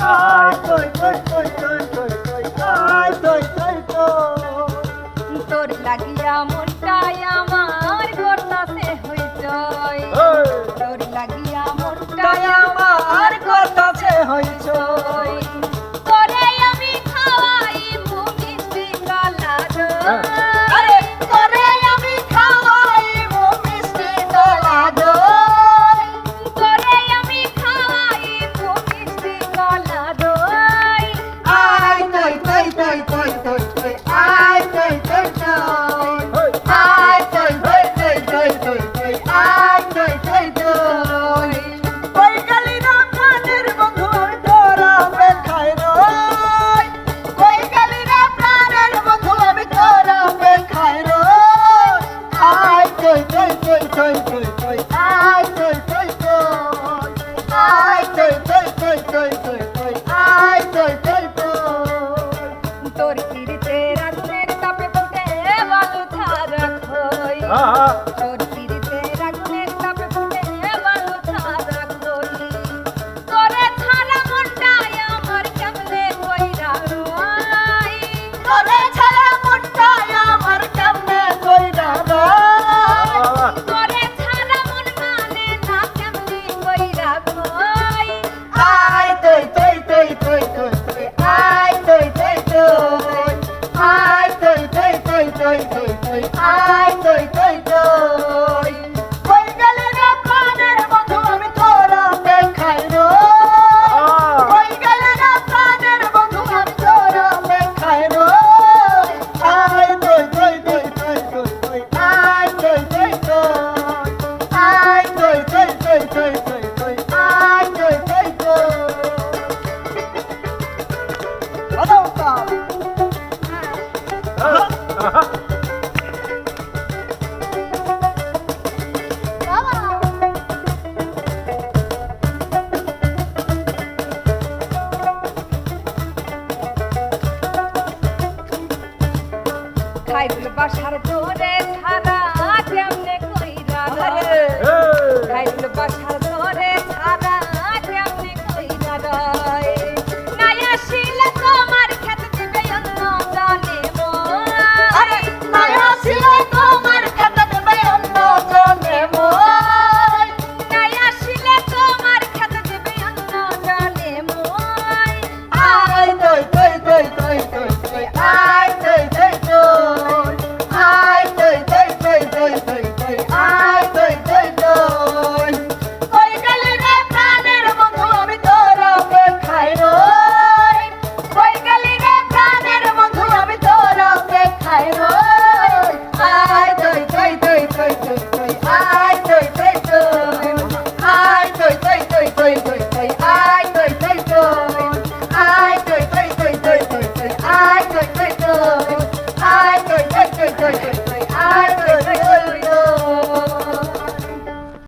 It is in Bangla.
Ai, toi, toi, toi, toi, toi, toi, ai, toi, toi, toi. Dor la guía montaña. তোই তোই তোই আয় তোই তোই তোই তোর কিরিতে রাগুনের তাপে বলতে ভালো থাক হই খাইল বাসার ধরে থানা